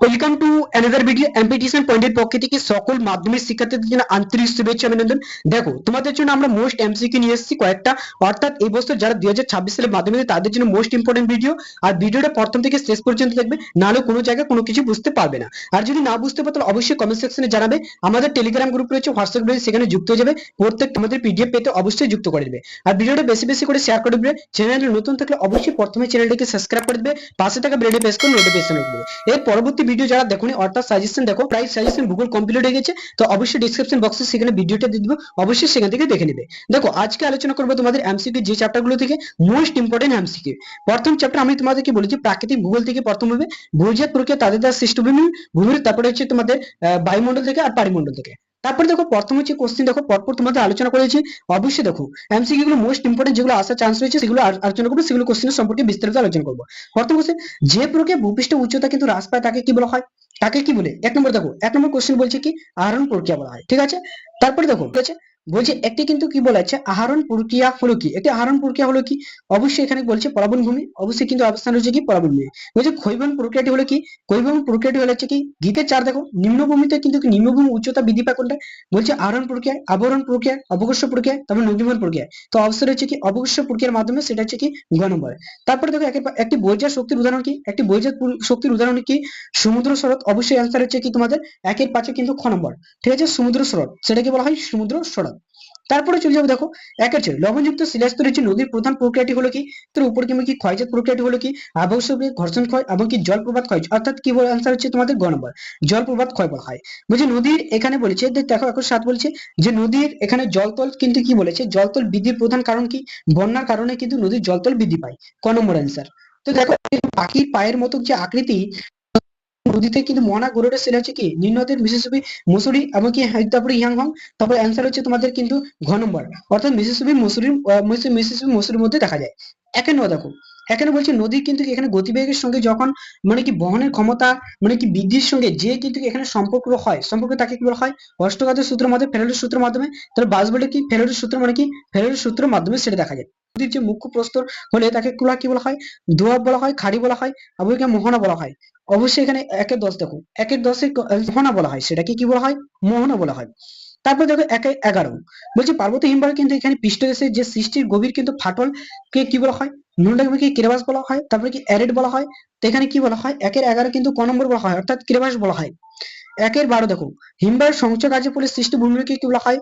Welcome to another video এমপিটিশন পয়েন্টের পক্ষ থেকে সকল মাধ্যমিক শিক্ষার্থীদের জন্য আন্তরিক শুভেচ্ছা, অভিনন্দন। দেখো, তোমাদের জন্য আমরা মোস্ট এমসিকিউ নিয়ে এসেছি কয়েকটা। অর্থাৎ এই বছর যারা দুই হাজার ছাব্বিশ সালের মাধ্যমিক তাদের জন্য মোস্ট ইম্পর্টেন্ট ভিডিও আর ভিডিওটা প্রথম থেকে শেষ পর্যন্ত দেখবে, নাহলে কোনো জায়গায় কোনো কিছু বুঝতে পারবে না। আর যদি না বুঝতে পারো, তাহলে অবশ্যই কমেন্ট সেকশনে জানাবে। আমাদের টেলিগ্রাম গ্রুপ রয়েছে হোয়াটসঅ্যাপ রয়েছে, সেখানে যুক্ত হয়ে যাবে। প্রত্যেক আমাদের পিডিএফ পেতে অবশ্যই যুক্ত করে দেবে। আর ভিডিওটা বেশি বেশি করে শেয়ার করে দেবে। চ্যানেলে নতুন থাকলে অবশ্যই প্রথমে চ্যানেলটিকে সাবস্ক্রাইব করে দেবে। পাশে থাকা বেলটি প্রেস করে নোটিফিকেশন উঠবে এর পরবর্তী ভিডিও যারা দেখুন, অর্থাৎ সাজেশন দেখো প্রাইস সাজেশন গুগল কমপ্লিট হয়ে গেছে, তো অবশ্যই ডিসক্রিপশন বক্সে সেখানে ভিডিওটা দিয়ে দিব, অবশ্যই সেখান থেকে দেখে নেবে। দেখো, আজকে আলোচনা করব তোমাদের এমসিকিউ যে চ্যাপ্টারগুলো থেকে মোস্ট ইম্পর্টেন্ট এমসিকিউ প্রথম চ্যাপ্টার আমি তোমাদেরকে বলেছি, প্রাকৃতিক ভূগোল থেকে প্রথম হবে ভূজাত প্রক্রিয়া তাদের দ্বারা সৃষ্ট ভূমি, ভূমির তারপরে হচ্ছে তোমাদের বায়ুমণ্ডল থেকে আর পারিমণ্ডল থেকে। তারপরে দেখো, প্রথম হচ্ছে কোশ্চেন দেখো, পরপর তোমাদের আলোচনা করেছি। অবশ্যই দেখো এমসিকিউ গুলো মোস্ট ইম্পর্টেন্ট যেগুলো আসার চান্স রয়েছে, সেগুলো আলোচনা করব, সেগুলো কোশ্চেনের সম্পর্কে বিস্তারিত আলোচনা করব। প্রথম কোশ্চেন যে প্রকে ভূপৃষ্ঠ উচ্চতা কিন্তু হ্রাস পায়, তাকে কি বলা হয়? তাকে কি বলে? এক নম্বর দেখো, এক নম্বর কোশ্চেন বলছে কি? আহরণ প্রক্রিয়া বলা হয়, ঠিক আছে? তারপরে দেখো, ঠিক আছে? বলছে, একটি কিন্তু কি বলা আছে আহরণ প্রক্রিয়া হলো কি? একটি আহরণ প্রক্রিয়া হলো কি? অবশ্যই এখানে বলছে পরাবন ভূমি, অবশ্যই কিন্তু অবস্থান রয়েছে কি? পরাবন ভূমি। বলছে ক্ষৈবন প্রক্রিয়াটি হলো কি? ক্ষৈবন প্রক্রিয়াটি হলো হচ্ছে কি? গীতের চার, দেখো, নিম্নভূমিতে কিন্তু নিম্নভূমি উচ্চতা বৃদ্ধি পায় কোনটা? বলছে, আহরণ প্রক্রিয়া আবরণ প্রক্রিয়া অবকর্ষ প্রক্রিয়া তারপর নদীমন প্রক্রিয়া তো অবশ্যই হচ্ছে কি? অবকর্ষ প্রক্রিয়ার মাধ্যমে সেটা হচ্ছে কি? গ নম্বর। তারপরে দেখো একটি বৈজাত শক্তির উদাহরণ কি? একটি বৈজাত শক্তির উদাহরণ কি? সমুদ্র স্রোত। অবশ্যই অ্যান্সার হচ্ছে কি তোমাদের? একের পাঁচে কিন্তু খ নম্বর। ঠিক আছে? সমুদ্র স্রোত। সেটাকে বলা হয় সমুদ্র স্রোত। তারপরে চলে যাব দেখো একের ছয় লবণযুক্ত শিলাস্তর হচ্ছে নদীর প্রধান প্রক্রিয়াটি হলো কি? তার উপর কিংবা কি ক্ষয়জাত প্রক্রিয়াটি হলো কি? আবশ্যক ঘর্ষণ ক্ষয় এবং কি জলপ্রপাত ক্ষয়, অর্থাৎ কি বলে আনসার হচ্ছে তোমাদের গ নম্বর জলপ্রপাত ক্ষয়। বলা হয় বলছে নদীর এখানে বলেছে দেখো এখন সাত বলছে, যে নদীর এখানে জলতল কিন্তু কি বলেছে? জলতল বৃদ্ধির প্রধান কারণ কি? বন্যার কারণে কিন্তু নদীর জলতল বৃদ্ধি পায়। ক নম্বর অ্যান্সার তো দেখো পাখির পায়ের মতো যে আকৃতি নদীতে কিন্তু মনা গরুড়ের সেল হচ্ছে কি? নিম্নদের মিসিসিপি, মুসুরি এমনকি তারপরে ইয়াংহং তারপরে অ্যান্সার হচ্ছে তোমাদের কিন্তু ঘ নম্বর অর্থাৎ মিসিসিপি, মুসুরি মিসিসিপি, মুসুরির মধ্যে দেখা যায়। একে নয় দেখো? এখানে বলছে নদী কিন্তু এখানে গতিবেগের সঙ্গে যখন মানে কি বহনের ক্ষমতা মানে কি বৃদ্ধির সঙ্গে যে কিন্তু এখানে সম্পর্ক হয়, সম্পর্ক তাকে কি বলা হয়? অষ্টঘাতের সূত্রের মাধ্যমে, ফেরারের সূত্রের মাধ্যমে, তাহলে বাস বলে কি ফেরারের সূত্র মানে কি? ফেরারের সূত্রের মাধ্যমে সেটা দেখা যায়। নদীর যে মুখ্য প্রস্তর হলে তাকে কুলা কি বলা হয়? দোয়াব বলা হয়, খাড়ি বলা হয় আবহাওয়াকে মোহনা বলা হয়। অবশ্যই এখানে একের দশ দেখো। একের দশে মোহনা বলা হয়, সেটাকে কি বলা হয়? মোহনা বলা হয়। তারপর দেখো একে এগারো। বলছি পার্বত্য হিমবাহ কিন্তু এখানে পৃষ্ঠদেশে যে সৃষ্টির গভীর কিন্তু ফাটল কে কি বলা হয়? নুনটাকে কি ক্রেবাস বলা হয়, তারপরে কি অ্যারেড বলা হয়, তো এখানে কি বলা হয়? একের এগারো কিন্তু ক নম্বর বলা হয়, অর্থাৎ ক্রেবাস বলা হয়। একের বারো দেখো, হিমবাহের সংযোগ কাজে ফলে সৃষ্টি ভূমিকে কি বলা হয়?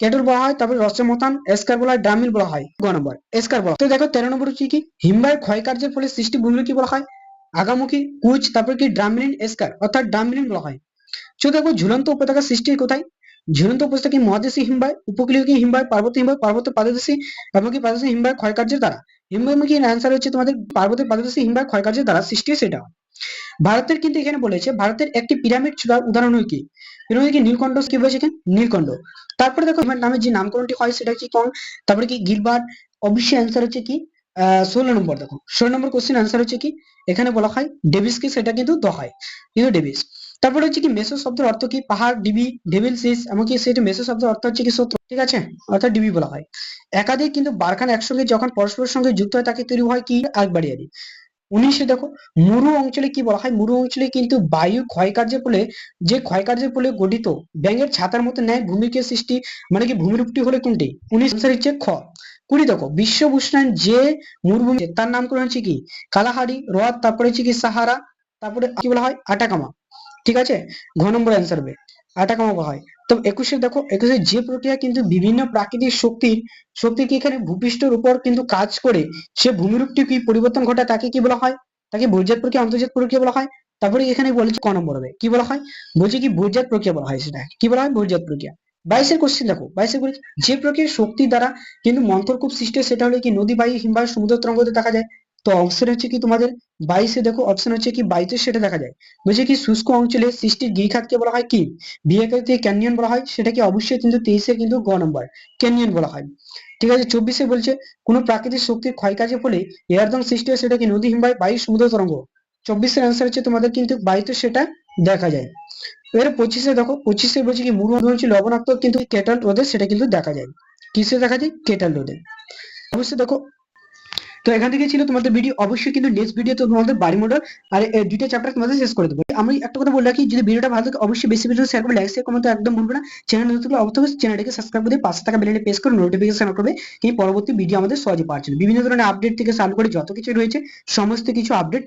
ক্যাটল বলা হয়, তারপরে রসমতান এসকার বলা হয় ড্রামিল বলা হয়, গ নম্বর এসকার বলা তো দেখো তেরো নম্বর কি কি? হিমবাহের ক্ষয় কার্যের ফলে সৃষ্টি ভূমিকে কি বলা হয়? আগামুখী, কুচ, তারপর কি ড্রামলিন, এসকার, অর্থাৎ ড্রামলিন বলা হয়। তো দেখো ঝুলন্ত উপত্যকা সৃষ্টি কোথায়? ঝুলন্ত উপত্যকা মহাদেশী হিমবাহ, উপকূলীয় কি হিমবাহ, পার্বত্য হিমবাহ, পার্বত্য পাদদেশী এবং কি পাদদেশী হিমবাহ ক্ষয়কার্যের দ্বারা। হিমবাহ কি অ্যান্সার হচ্ছে তোমাদের পার্বত্য পাদদেশী হিমবাহ ক্ষয়কার্যের দ্বারা সৃষ্টি সেটা। ভারতের কিন্তু এখানে বলেছে, ভারতের একটি পিরামিড চূড়ার উদাহরণ হয় কি? পিরামিড কি নীলকণ্ঠ কি বলেছে নীলকণ্ঠ তারপরে দেখো নামে যে নামকরণটি হয় সেটা হচ্ছে কম তারপরে কি গিলবার্ট অবশ্যই অ্যান্সার হচ্ছে কি? ষোলো নম্বর দেখো। ষোলো নম্বর কোশ্চেন অ্যান্সার হচ্ছে কি? এখানে বলা হয় ডেভিস কি সেটা কিন্তু দ হয় কিন্তু ডেভিস? তারপরে হচ্ছে কি মেসো শব্দের অর্থ কি? পাহাড়, ডিবি, ডেভিল সিস, এমনকি সেটা মেসো শব্দের অর্থ হচ্ছে কি সত্য ঠিক আছে? অর্থাৎ ডিবি বলা হয়। একাধিক কিন্তু বারখান একসঙ্গে যখন পরস্পরের সঙ্গে যুক্ত হয়, তাকে তৈরি হয় কি? আকবাড়িয়ারি উনিশে দেখো, মুরু অঞ্চলে কি বলা হয়? মুরু অঞ্চলে কিন্তু বায়ু ক্ষয়কার্যের ফলে, যে ক্ষয়কার্যের ফলে গঠিত ব্যাঙের ছাতার মতো ন্যায় ভূমিকে সৃষ্টি মানে কি ভূমিরূপটি হলে কোনটি? উনিশ answer হচ্ছে খ। কুড়ি দেখো বিশ্ব উষ্ণায়ন যে মরুভূমি, তার নামকরণ হচ্ছে কি? কালাহারি হ্রদ তারপরে হচ্ছে কি সাহারা, তারপরে কি বলা হয়? আটাকামা। ঠিক আছে? ঘ নম্বর অ্যান্সার হবে। আটাকামা বলা হয়? তো একুশে দেখো, একুশে যে প্রক্রিয়া কিন্তু বিভিন্ন প্রাকৃতিক শক্তির, শক্তি কি এখানে ভূপৃষ্ঠের উপর কিন্তু কাজ করে, সে ভূমিরূপটি কি পরিবর্তন ঘটায়, তাকে কি বলা হয়? তাকে বৈজাত প্রক্রিয়া অন্তর্জাত প্রক্রিয়া বলা হয়। তারপরে এখানে বলেছে ক নম্বর হবে। কি বলা হয়? বলছে কি বৈজাত প্রক্রিয়া বলা হয় সেটা কি বলা হয়? বৈজাত প্রক্রিয়া। বাইশের কোশ্চেন দেখো। বাইশের বলেছে যে প্রক্রিয়া শক্তি দ্বারা কিন্তু মন্থর খুব সৃষ্টি সেটা হলে কি নদী, বায়ু, হিমবাহ, সমুদ্র তরঙ্গতে দেখা যায়। তো অপশন হচ্ছে কি তোমাদের বাইশে দেখো অপশন হচ্ছে কি বাইশে সেটা দেখা যায়। বলছে কি শুষ্ক অঞ্চলে সৃষ্টির গিরিখাতকে বলা হয় কি? বিয়েকে ক্যানিয়ন বলা হয় সেটা কি অবশ্যই কিন্তু তেইশে কিন্তু গ নম্বর ক্যানিয়ন বলা হয়। ঠিক আছে, চব্বিশে বলছে, কোন প্রাকৃতিক শক্তির ক্ষয়কার্যের ফলে এয়ারদম সৃষ্টি হয় সেটা কি নদী হিমবাহ বায়ু সমুদ্র তরঙ্গ। চব্বিশের অ্যান্সার হচ্ছে তোমাদের কিন্তু বায়ুতে সেটা দেখা যায়। এবারে পঁচিশে দেখো, পঁচিশে বলছে কি মুরু হচ্ছে লবণাক্ত, কিন্তু কেটাল রোদে সেটা কিন্তু দেখা যায়। কিসে দেখা যায়? কেটাল রোদে অবশ্যই দেখো তো এখান থেকে ছিল তোমাদের ভিডিও অবশ্যই কিন্তু নেক্সট ভিডিওতে তোমাদের বাড়ি মডেল আর দুইটা চ্যাপ্টার তোমাদের শেষ করে দেবো। আমি একটা কথা বলে রাখি, যদি ভিডিওটা ভালো থাকে, অবশ্যই বেশি বেশি শেয়ার করবে লাইক শেয়ার কমেন্ট একদম ভুলবে না। চ্যানেল নতুন অবশ্যই চ্যানেলটিকে সাবস্ক্রাইব করে পাশে থাকা বেলটা প্রেস করে নোটিফিকেশন করবে এই পরবর্তী ভিডিও আমাদের সহজে পাওয়ার জন্য। বিভিন্ন ধরনের আপডেট থেকে চালু করে যত কিছু রয়েছে, সমস্ত কিছু আপডেট